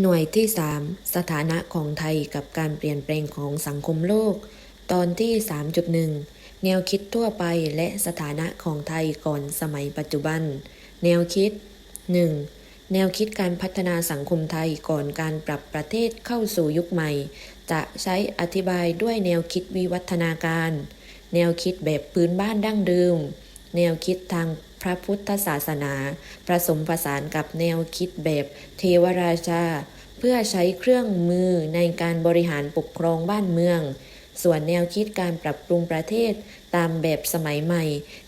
หน่วยที่ 3 สถานะของไทยกับการเปลี่ยนแปลงของสังคมโลก ตอนที่ 3.1 แนวคิดทั่วไปและสถานะของไทยก่อนสมัยปัจจุบัน แนวคิด 1. แนวคิดการพัฒนาสังคมไทยก่อนการปรับประเทศเข้าสู่ยุคใหม่ จะใช้อธิบายด้วยแนวคิดวิวัฒนาการ แนวคิดแบบพื้นบ้านดั้งเดิม แนวคิดทาง พระพุทธศาสนาผสมผสานกับแนวคิดแบบเทวราชา เพื่อใช้เครื่องมือในการบริหารปกครองบ้านเมือง ส่วนแนวคิดการปรับปรุงประเทศตามแบบสมัยใหม่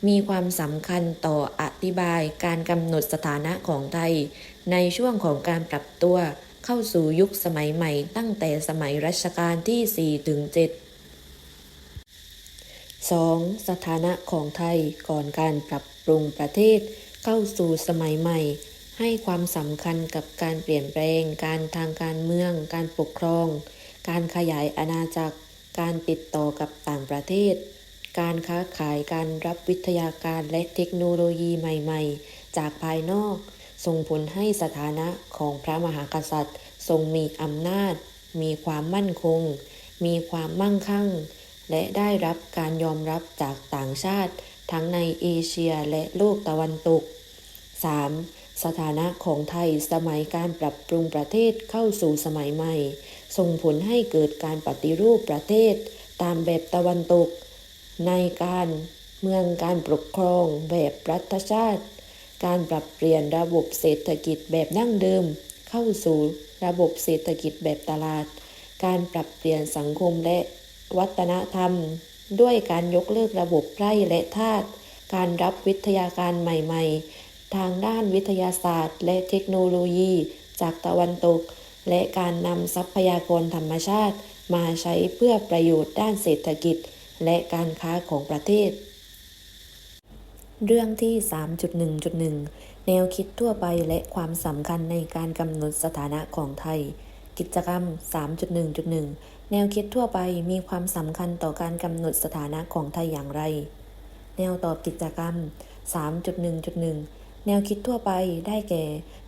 มีความสำคัญต่ออธิบายการกำหนดสถานะของไทย ในช่วงของการปรับตัวเข้าสู่ยุคสมัยใหม่ ตั้งแต่สมัยรัชกาลที่ 4 ถึง 7 2. สถานะของไทยก่อนการปรับ ปรุงประเทศเข้าสู่สมัยใหม่ ให้ความสำคัญกับการเปลี่ยนแปลง การทางการเมือง การปกครอง การขยายอาณาจักร การติดต่อกับต่างประเทศ การค้าขายการรับวิทยาการและเทคโนโลยีใหม่ ๆ จากภายนอก ส่งผลให้สถานะของพระมหากษัตริย์ ทรงมีอำนาจ มีความมั่นคง มีความมั่งคั่ง และได้รับการยอมรับจากต่างชาติ ทั้งในเอเชียและโลกตะวันตก 3. สถานะของไทยสมัยการปรับปรุงประเทศเข้าสู่สมัยใหม่ ส่งผลให้เกิดการปฏิรูปประเทศ ตามแบบตะวันตก ในการเมืองการปกครองแบบรัฐชาติ การปรับเปลี่ยนระบบเศรษฐกิจแบบนั่งเดิม เข้าสู่ระบบเศรษฐกิจแบบตลาด การปรับเปลี่ยนสังคมและวัฒนธรรม ด้วยการยกเลิกระบบไพร่และทาสการรับวิทยาการใหม่ๆ ทางด้านวิทยาศาสตร์ และเทคโนโลยีจากตะวันตก และการนำทรัพยากรธรรมชาติ มาใช้เพื่อประโยชน์ด้านเศรษฐกิจ และการค้าของประเทศ เรื่องที่ 3.1.1 แนวคิดทั่วไปและความสำคัญในการกำหนดสถานะของไทย กิจกรรม 3.1.1 แนวคิดทั่วไปมีความสำคัญต่อการกำหนดสถานะของไทยอย่างไร แนวตอบกิจกรรม 3.1.1 แนวคิดทั่วไปได้แก่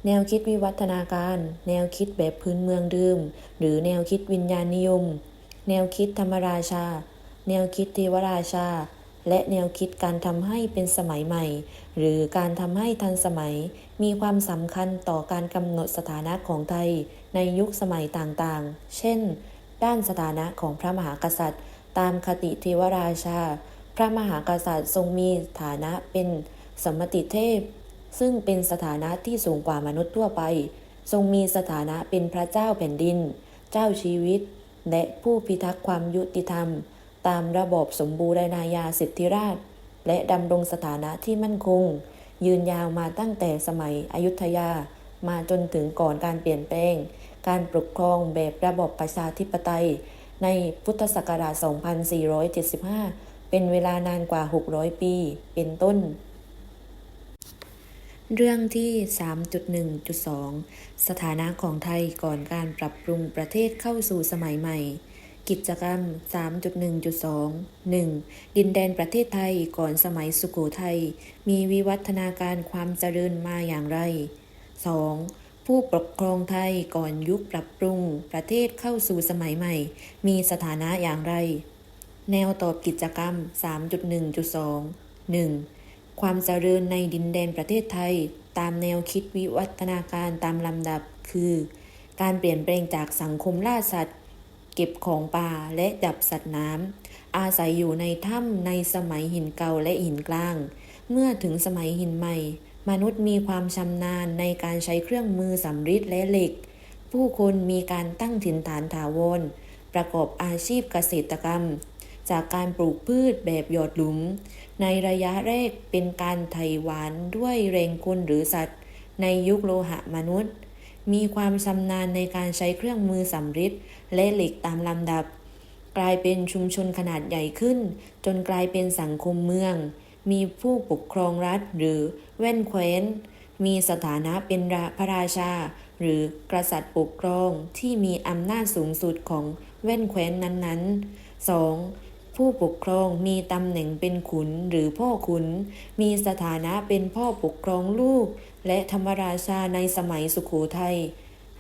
แนวคิดวิวัฒนาการ แนวคิดแบบพื้นเมืองเดิม หรือแนวคิดวิญญาณนิยม แนวคิดธรรมราชา แนวคิดเทวราชา และแนวคิดการทำให้เป็นสมัยใหม่ หรือการทำให้ทันสมัย มีความสำคัญต่อการกำหนดสถานะของไทย ในยุคสมัยต่างๆ เช่น ด้านสถานะของพระมหากษัตริย์ ตามคติเทวราชา พระมหากษัตริย์ทรงมีฐานะเป็นสมติเทพ ซึ่งเป็นสถานะที่สูงกว่ามนุษย์ทั่วไป ทรงมีสถานะเป็นพระเจ้าแผ่นดิน เจ้าชีวิต และผู้พิทักษ์ความยุติธรรม ตามระบอบสมบูรณาญาสิทธิราช และดำรงสถานะที่มั่นคง ยืนยาวมาตั้งแต่สมัยอยุธยา มาจนถึงก่อนการเปลี่ยนแปลง การปกครองแบบระบบประชาธิปไตย ในพุทธศักราช 2475 เป็นเวลานานกว่า 600 ปี เป็นต้น เรื่องที่ 3.1.2 สถานะของไทยก่อนการปรับปรุงประเทศเข้าสู่สมัยใหม่กิจกรรม 3.1.2 1. ดินแดนประเทศไทยก่อนสมัยสุโขทัยมีวิวัฒนาการความเจริญมาอย่างไร 2. ผู้ปกครองไทยก่อนยุคปรับปรุง ประเทศเข้าสู่สมัยใหม่ มีสถานะอย่างไร แนวตอบกิจกรรม 3.1.2 1. ความเจริญในดินแดนประเทศไทย ตามแนวคิดวิวัฒนาการตามลำดับ คือ การเปลี่ยนแปลงจากสังคมล่าสัตว์ เก็บของป่าและจับสัตว์น้ำ อาศัยอยู่ในถ้ำในสมัยหินเก่าและหินกลาง เมื่อถึงสมัยหินใหม่ มนุษย์มีความชำนาญในการใช้เครื่องมือสำริดและเหล็ก ผู้คนมีการตั้งถิ่นฐานถาวรประกอบอาชีพเกษตรกรรม จากการปลูกพืชแบบหยอดหลุม ในระยะแรกเป็นการไถหวานด้วยแรงคนหรือสัตว์ ในยุคโลหะมนุษย์ มีความชำนาญในการใช้เครื่องมือสำริดและเหล็กตามลำดับ กลายเป็นชุมชนขนาดใหญ่ขึ้น จนกลายเป็นสังคมเมือง มีผู้ปกครองรัฐหรือแว่นแคว้น มีสถานะเป็นพระราชา หรือกษัตริย์ปกครองที่มีอำนาจสูงสุดของแว่นแคว้นนั้นๆ 2. ผู้ปกครองมีตำแหน่งเป็นขุนหรือพ่อขุน มีสถานะเป็นพ่อปกครองลูก และธรรมราชาในสมัยสุโขทัย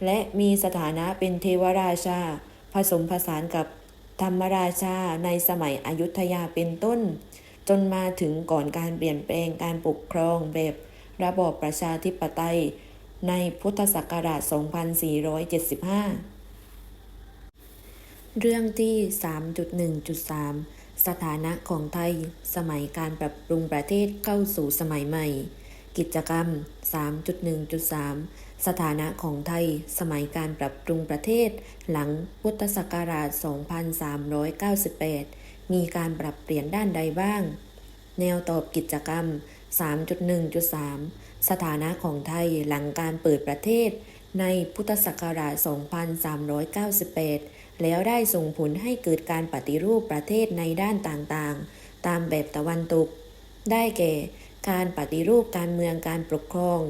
และมีสถานะเป็นเทวราชา ผสมผสานกับธรรมราชาในสมัยอยุธยาเป็นต้น จนมาถึงก่อนการเปลี่ยนแปลงการปกครองแบบระบอบประชาธิปไตย ในพุทธศักราช 2475 เรื่องที่ 3.1.3 สถานะของไทย สมัยการปรับปรุงประเทศเข้าสู่สมัยใหม่ กิจกรรม 3.1.3 สถานะของไทย สมัยการปรับปรุงประเทศ หลังพุทธศักราช 2398 มีการปรับเปลี่ยนด้านใดบ้าง แนวตอบกิจกรรม 3.1.3 สถานะของไทยหลังการเปิดประเทศ ในพุทธศักราช 2398 แล้วได้ส่งผลให้เกิดการปฏิรูปประเทศในด้านต่างๆ ตามแบบตะวันตก ได้แก่ การปฏิรูปการเมืองการปกครอง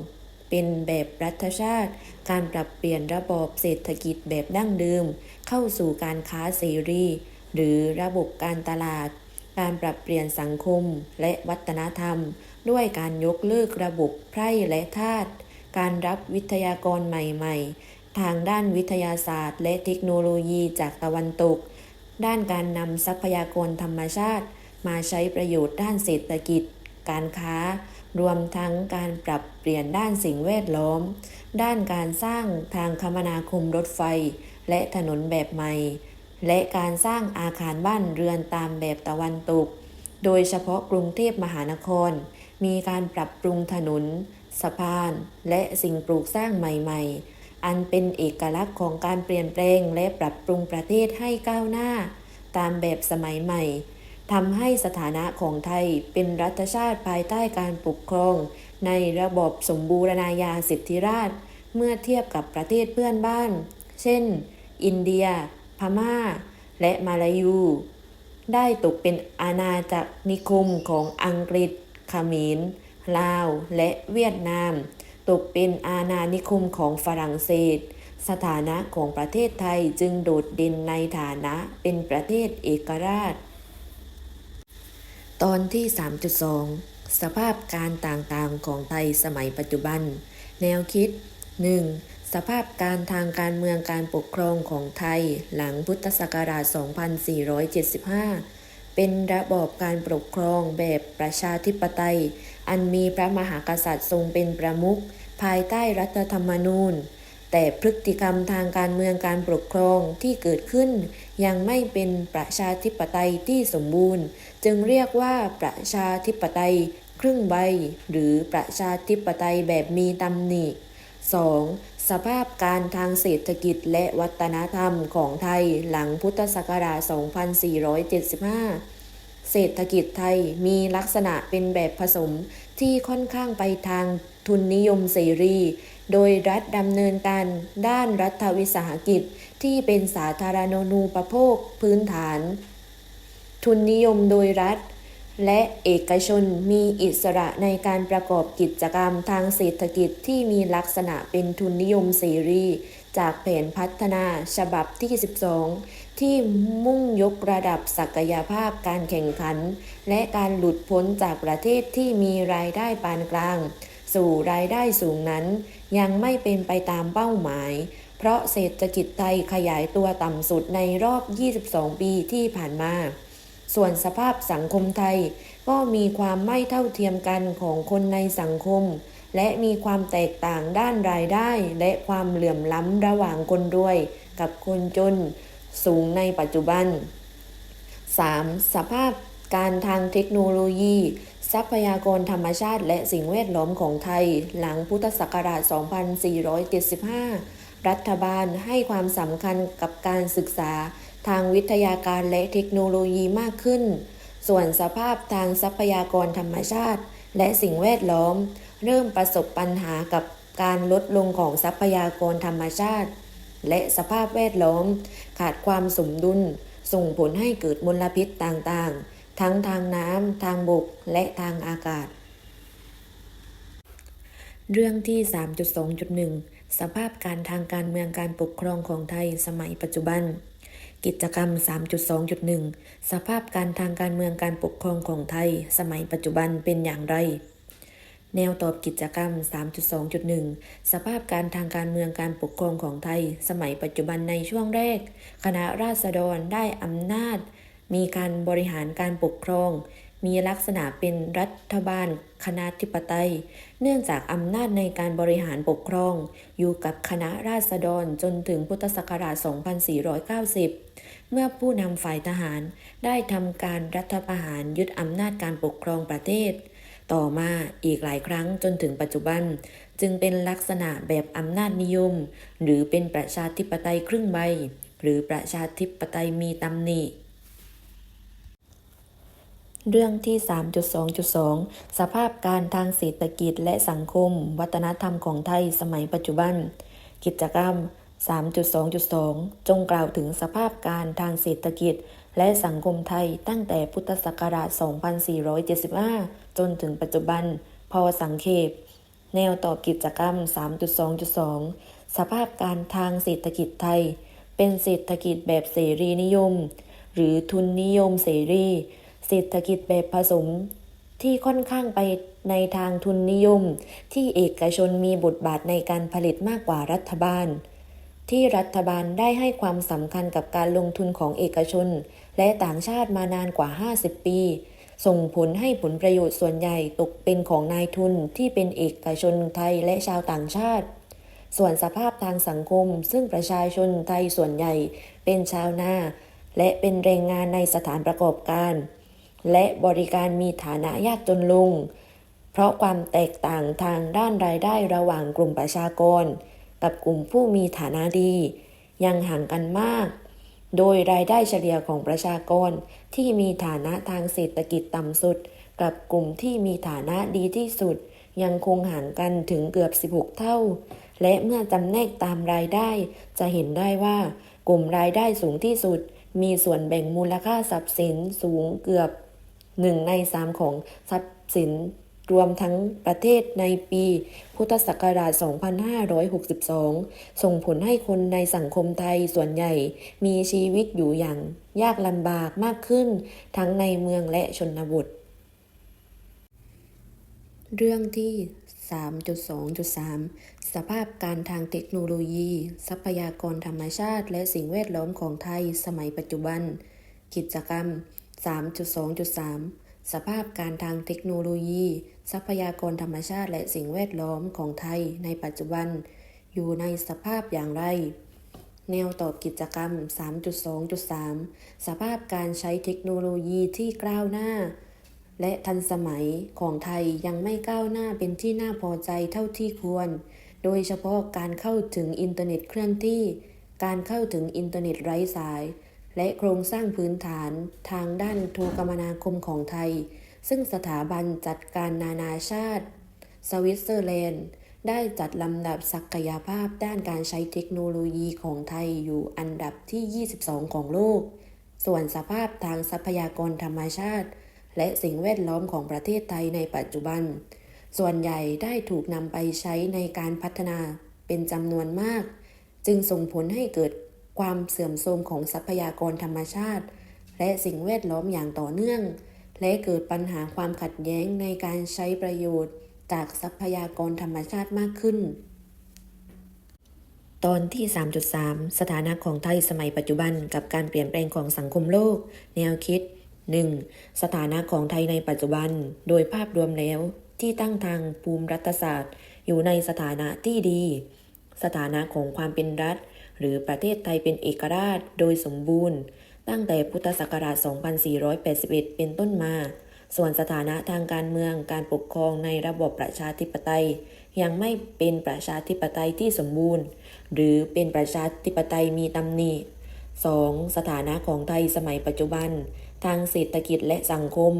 เป็นแบบรัฐชาติ การปรับเปลี่ยนระบอบเศรษฐกิจแบบดั้งเดิม เข้าสู่การค้าเสรี หรือระบบการตลาด การปรับเปลี่ยนสังคมและวัฒนธรรม ด้วยการยกเลิกระบบไพร่และทาสการรับวิทยากรใหม่ ๆ ทางด้านวิทยาศาสตร์ และเทคโนโลยีจากตะวันตก ด้านการนำทรัพยากรธรรมชาติ มาใช้ประโยชน์ด้านเศรษฐกิจ การค้า รวมทั้งการปรับเปลี่ยนด้านสิ่งแวดล้อม ด้านการสร้างทางคมนาคมรถไฟ และถนนแบบใหม่ และการสร้างอาคารบ้านเรือนตามแบบตะวันตก โดยเฉพาะกรุงเทพมหานคร มีการปรับปรุงถนน สะพาน และสิ่งปลูกสร้างใหม่ๆ อันเป็นเอกลักษณ์ของการเปลี่ยนแปลงและปรับปรุงประเทศให้ก้าวหน้า ตามแบบสมัยใหม่ทำให้สถานะของไทยเป็นรัฐชาติภายใต้การปกครอง ในระบบสมบูรณาญาสิทธิราช เมื่อเทียบกับประเทศเพื่อนบ้าน เช่น อินเดีย พม่า และมาลายู ได้ตกเป็นอาณาจักรนิคมของอังกฤษเขมรลาว และเวียดนาม ตกเป็นอาณานิคมของฝรั่งเศส สถานะของประเทศไทยจึงโดดเด่นในฐานะเป็นประเทศเอกราช ตอนที่ 3.2 สภาพการต่างๆของไทยสมัยปัจจุบัน แนวคิด 1. สภาพการทางการเมืองการปกครองของไทยหลังพุทธศักราช 2475 เป็นระบอบการปกครองแบบประชาธิปไตย อันมีพระมหากษัตริย์ทรงเป็นประมุขภายใต้รัฐธรรมนูญ แต่พฤติกรรมทางการเมืองการปกครองที่เกิดขึ้น ยังไม่เป็นประชาธิปไตยที่สมบูรณ์ จึงเรียกว่าประชาธิปไตยครึ่งใบ หรือประชาธิปไตยแบบมีตำหนิ 2. สภาพการทางเศรษฐกิจและวัฒนธรรมของไทยหลังพุทธศักราช 2475 เศรษฐกิจไทยมีลักษณะเป็นแบบผสมที่ค่อนข้างไปทางทุนนิยมเสรี โดยรัฐดำเนินการด้านรัฐวิสาหกิจที่เป็นสาธารณูปโภคพื้นฐาน ทุนนิยมโดยรัฐ และเอกชนมีอิสระในการประกอบกิจกรรมทางเศรษฐกิจที่มีลักษณะเป็นทุนนิยมเสรี จากแผนพัฒนาฉบับที่ 12 ที่มุ่งยกระดับศักยภาพการแข่งขัน และการหลุดพ้นจากประเทศที่มีรายได้ปานกลาง สู่รายได้สูงนั้น ยังไม่เป็นไปตามเป้าหมาย เพราะเศรษฐกิจไทยขยายตัวต่ำสุดในรอบ 22 ปีที่ผ่านมา ส่วนสภาพสังคมไทย ก็มีความไม่เท่าเทียมกันของคนในสังคม และมีความแตกต่างด้านรายได้ และความเหลื่อมล้ำระหว่างคนรวย กับคนจน สูงในปัจจุบัน 3. สภาพการทางเทคโนโลยี ทรัพยากรธรรมชาติ และสิ่งแวดล้อมของไทย หลังพุทธศักราช 2475 รัฐบาลให้ความสำคัญกับการศึกษา ทางวิทยาการและเทคโนโลยีมากขึ้น ส่วนสภาพทางทรัพยากรธรรมชาติ และสิ่งแวดล้อม เริ่มประสบปัญหากับการลดลงของทรัพยากรธรรมชาติ และสภาพแวดล้อม ขาดความสมดุล ส่งผลให้เกิดมลพิษต่างๆ ทั้งทางน้ำทางบกและทางอากาศ เรื่องที่ 3.2.1 สภาพการทางการเมืองการปกครองของไทยสมัยปัจจุบัน กิจกรรม 3.2.1 สภาพการทางการเมืองการปกครองของไทย สมัยปัจจุบันเป็นอย่างไร แนวตอบกิจกรรม 3.2.1 สภาพการทางการเมืองการปกครองของไทย สมัยปัจจุบันในช่วงแรก คณะราษฎรได้อำนาจ มีการบริหารการปกครอง มีลักษณะเป็นรัฐบาลคณะธิปไตย เนื่องจากอำนาจในการบริหารปกครอง อยู่กับคณะราษฎรจนถึงพุทธศักราช 2490 เมื่อผู้นำฝ่ายทหารได้ทำการรัฐประหารยึดอำนาจการปกครองประเทศ ต่อมาอีกหลายครั้งจนถึงปัจจุบัน จึงเป็นลักษณะแบบอำนาจนิยม หรือเป็นประชาธิปไตยครึ่งใบ หรือประชาธิปไตยมีตำหนิ เรื่องที่ 3.2.2 สภาพการทางเศรษฐกิจและสังคม วัฒนธรรมของไทยสมัยปัจจุบัน กิจกรรม 3.2.2 จงกล่าวถึงสภาพการทางเศรษฐกิจ และสังคมไทยตั้งแต่พุทธศักราช 2475 จนถึงปัจจุบัน พอสังเขป แนวตอบกิจกรรม 3.2.2 สภาพการทางเศรษฐกิจไทย เป็นเศรษฐกิจแบบเสรีนิยม หรือทุนนิยมเสรี เศรษฐกิจแบบผสมที่ค่อนข้างไปในทางทุนนิยม ที่เอกชนมีบทบาทในการผลิตมากกว่ารัฐบาล ที่รัฐบาลได้ให้ความสำคัญกับการลงทุนของเอกชน และต่างชาติมานานกว่า 50 ปี ส่งผลให้ผลประโยชน์ส่วนใหญ่ตกเป็นของนายทุนที่เป็นเอกชนไทยและชาวต่างชาติ ส่วนสภาพทางสังคม ซึ่งประชาชนไทยส่วนใหญ่ เป็นชาวนาและเป็นแรงงานในสถานประกอบการ และบริการมีฐานะยากจนลง เพราะความแตกต่างทางด้านรายได้ระหว่างกลุ่มประชากร กับกลุ่มผู้มีฐานะดี ยังห่างกันมาก โดยรายได้เฉลี่ยของประชากรที่มีฐานะทางเศรษฐกิจต่ำสุด กับกลุ่มที่มีฐานะดีที่สุด ยังคงห่างกันถึงเกือบ 16 เท่า และเมื่อจำแนกตามรายได้ จะเห็นได้ว่ากลุ่มรายได้สูงที่สุดมีส่วนแบ่งมูลค่าทรัพย์สินสูงเกือบ หนึ่งในสามของทรัพย์สินรวมทั้งประเทศในปีพุทธศักราช 2562 ส่งผลให้คนในสังคมไทยส่วนใหญ่มีชีวิตอยู่อย่างยากลำบากมากขึ้น ทั้งในเมืองและชนบท เรื่องที่ 3.2.3 สภาพการทางเทคโนโลยี ทรัพยากรธรรมชาติ และสิ่งแวดล้อมของไทยสมัยปัจจุบัน กิจกรรม 3.2.3 สภาพการทางเทคโนโลยี ทรัพยากรธรรมชาติและสิ่งแวดล้อมของไทยในปัจจุบัน อยู่ในสภาพอย่างไร แนวตอบกิจกรรม 3.2.3 สภาพการใช้เทคโนโลยีที่ก้าวหน้า และทันสมัยของไทยยังไม่ก้าวหน้าเป็นที่น่าพอใจเท่าที่ควร โดยเฉพาะการเข้าถึงอินเทอร์เน็ตเคลื่อนที่ การเข้าถึงอินเทอร์เน็ตไร้สาย และโครงสร้างพื้นฐานทางด้านโทรคมนาคมของไทย ซึ่งสถาบันจัดการนานาชาติ สวิตเซอร์แลนด์ ได้จัดลำดับศักยภาพด้านการใช้เทคโนโลยีของไทยอยู่อันดับที่ 22 ของโลก ส่วนสภาพทางทรัพยากรธรรมชาติ และสิ่งแวดล้อมของประเทศไทยในปัจจุบัน ส่วนใหญ่ได้ถูกนำไปใช้ในการพัฒนาเป็นจำนวนมาก จึงส่งผลให้เกิด ความเสื่อมโทรมของทรัพยากรธรรมชาติ และสิ่งแวดล้อมอย่างต่อเนื่อง และเกิดปัญหาความขัดแย้งในการใช้ประโยชน์จากทรัพยากรธรรมชาติมากขึ้น ตอนที่ 3.3 สถานะของไทยสมัยปัจจุบันกับการเปลี่ยนแปลงของสังคมโลก แนวคิด 1. สถานะของไทยในปัจจุบัน โดยภาพรวมแล้วที่ตั้งทางภูมิรัฐศาสตร์ อยู่ในสถานะที่ดี สถานะของความเป็นรัฐ หรือประเทศไทยเป็นเอกราชโดยสมบูรณ์ ตั้งแต่พุทธศักราช 2481 เป็นต้นมา ส่วนสถานะทางการเมืองการปกครองในระบบประชาธิปไตย ยังไม่เป็นประชาธิปไตยที่สมบูรณ์ หรือเป็นประชาธิปไตยมีตำหนิ 2. สถานะของไทยสมัยปัจจุบัน ทางเศรษฐกิจและสังคม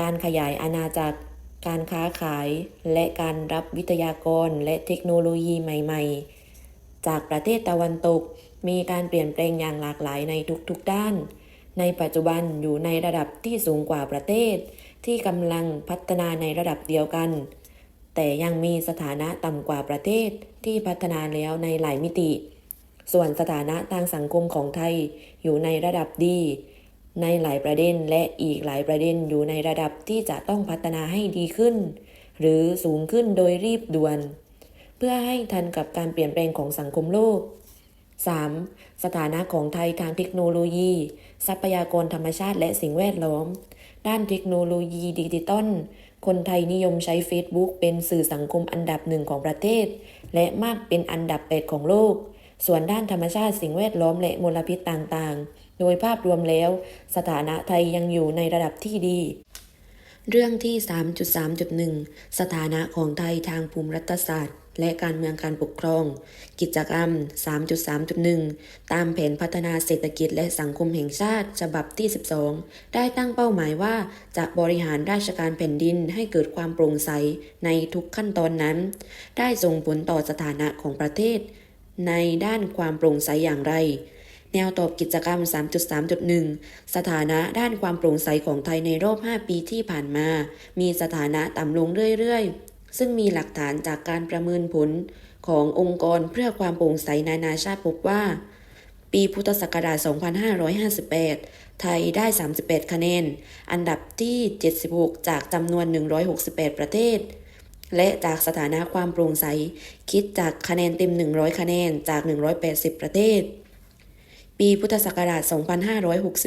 การขยายอาณาจักร การค้าขาย และการรับวิทยากรและเทคโนโลยีใหม่ ๆ จากประเทศตะวันตก มีการเปลี่ยนแปลงอย่างหลากหลายในทุกๆด้าน ในปัจจุบันอยู่ในระดับที่สูงกว่าประเทศ ที่กำลังพัฒนาในระดับเดียวกัน แต่ยังมีสถานะต่ำกว่าประเทศที่พัฒนาแล้วในหลายมิติ ส่วนสถานะทางสังคมของไทยอยู่ในระดับดี ในหลายประเด็นและอีกหลายประเด็นอยู่ในระดับที่จะต้องพัฒนาให้ดีขึ้น หรือสูงขึ้นโดยรีบด่วน พื่อให้ทันกับการเปลี่ยนแปลงของสังคมโลก 3. สถานะของไทยทางเทคโนโลยี ทรัพยากรธรรมชาติและสิ่งแวดล้อม ด้านเทคโนโลยีดิจิตอล คนไทยนิยมใช้ Facebook เป็นสื่อสังคมอันดับหนึ่งของประเทศ และมากเป็นอันดับ 8 ของโลก ส่วนด้านธรรมชาติสิ่งแวดล้อมและมลพิษต่างๆ โดยภาพรวมแล้ว สถานะไทยยังอยู่ในระดับที่ดี เรื่องที่ 3.3.1 สถานะของไทยทางภูมิรัฐศาสตร์ และการเมืองการปกครอง กิจกรรม 3.3.1 ตามแผนพัฒนาเศรษฐกิจและสังคมแห่งชาติ ฉบับที่ 12 ได้ตั้งเป้าหมายว่า จะบริหารราชการแผ่นดินให้เกิดความโปร่งใสในทุกขั้นตอนนั้น ได้ส่งผลต่อสถานะของประเทศ ในด้านความโปร่งใสอย่างไร แนวตอบกิจกรรม 3.3.1 สถานะด้านความโปร่งใสของไทยในรอบ 5 ปีที่ผ่านมา มีสถานะต่ำลงเรื่อยๆ ซึ่งมีหลักฐานจากการประเมินผลขององค์กรเพื่อความโปร่งใสนานาชาติพบว่า ปีพุทธศักราช 2558 ไทยได้ 38 คะแนน อันดับที่ 76 จากจำนวน 168 ประเทศ และจากสถานะความโปร่งใส คิดจากคะแนนเต็ม 100 คะแนนจาก 180 ประเทศ ปีพุทธศักราช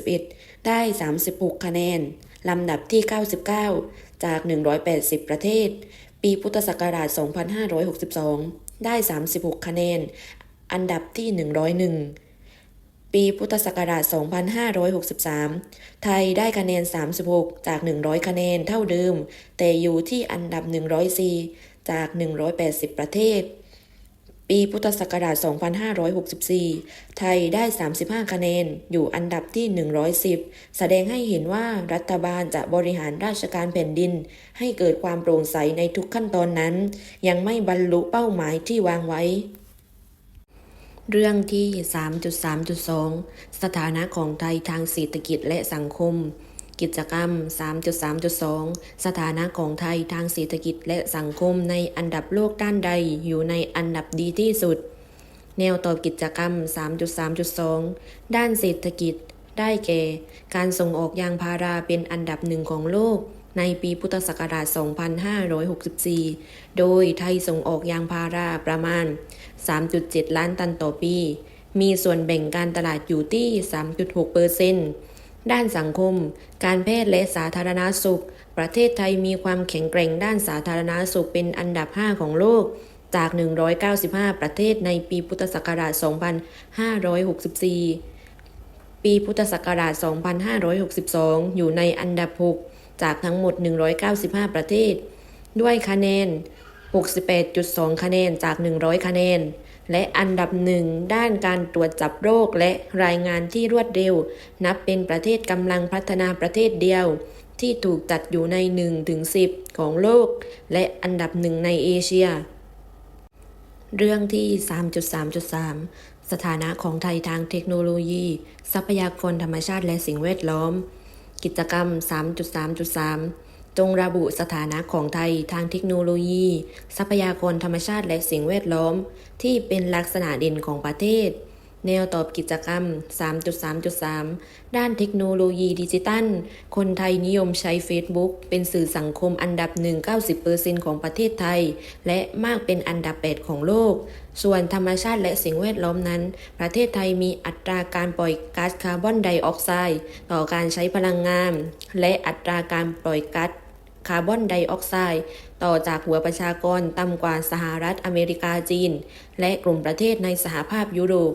2561 ได้ 36 คะแนน ลำดับที่ 99 จาก 180 ประเทศ ปีพุทธศักราช 2562 ได้ 36 คะแนน อันดับที่ 101 ปีพุทธศักราช 2563 ไทยได้คะแนน 36 จาก 100 คะแนนเท่าเดิม แต่อยู่ที่อันดับ 104 จาก 180 ประเทศ ปีพุทธศักราช 2564 ไทยได้ 35 คะแนน อยู่อันดับที่ 110 แสดงให้เห็นว่ารัฐบาลจะบริหารราชการแผ่นดิน ให้เกิดความโปร่งใสในทุกขั้นตอนนั้น ยังไม่บรรลุเป้าหมายที่วางไว้ เรื่องที่ 3.3.2 สถานะของไทยทางเศรษฐกิจและสังคม กิจกรรม 3.3.2 สถานะของไทยทางเศรษฐกิจและสังคมในอันดับโลกด้านใดอยู่ในอันดับดีที่สุด แนวตอบกิจกรรม 3.3.2 ด้านเศรษฐกิจ ได้แก่ การส่งออกยางพาราเป็นอันดับหนึ่งของโลกในปีพุทธศักราช 2564 โดยไทยส่งออกยางพาราประมาณ 3.7 ล้านตันต่อปี มีส่วนแบ่งการตลาดอยู่ที่ 3.6เปอร์เซ็นต์ ด้านสังคม การแพทย์และสาธารณาสุข ประเทศไทยมีความแข็งแกร่งด้านสาธารณาสุขเป็นอันดับ 5 ของโลก จาก 195 ประเทศในปีพุทธศักราช 2564 ปีพุทธศักราช 2562 อยู่ในอันดับ 6 จากทั้งหมด 195 ประเทศ ด้วยคะแนน 68.2 คะแนนจาก 100 คะแนน และอันดับหนึ่งด้านการตรวจจับโรคและรายงานที่รวดเร็ว นับเป็นประเทศกำลังพัฒนาประเทศเดียว ที่ถูกจัดอยู่ใน1ถึง10 ของโลก และอันดับหนึ่งในเอเชีย เรื่องที่ 3.3.3 สถานะของไทยทางเทคโนโลยี ทรัพยากรธรรมชาติและสิ่งแวดล้อม กิจกรรม 3.3.3 จงระบุสถานะของไทยทางเทคโนโลยี ทรัพยากรธรรมชาติและสิ่งแวดล้อม ที่เป็นลักษณะเด่นของประเทศ แนวตอบกิจกรรม 3.3.3 ด้านเทคโนโลยีดิจิตัล คนไทยนิยมใช้ Facebook เป็นสื่อสังคมอันดับหนึ่ง90%ของประเทศไทย และมากเป็นอันดับ 8 ของโลก ส่วนธรรมชาติและสิ่งแวดล้อมนั้น ประเทศไทยมีอัตราการปล่อยก๊าซคาร์บอนไดออกไซด์ต่อการใช้พลังงาน และอัตราการปล่อยก๊าซ คาร์บอนไดออกไซด์ต่อจากหัวประชากรต่ำกว่าสหรัฐอเมริกาจีน และกลุ่มประเทศในสหภาพยุโรป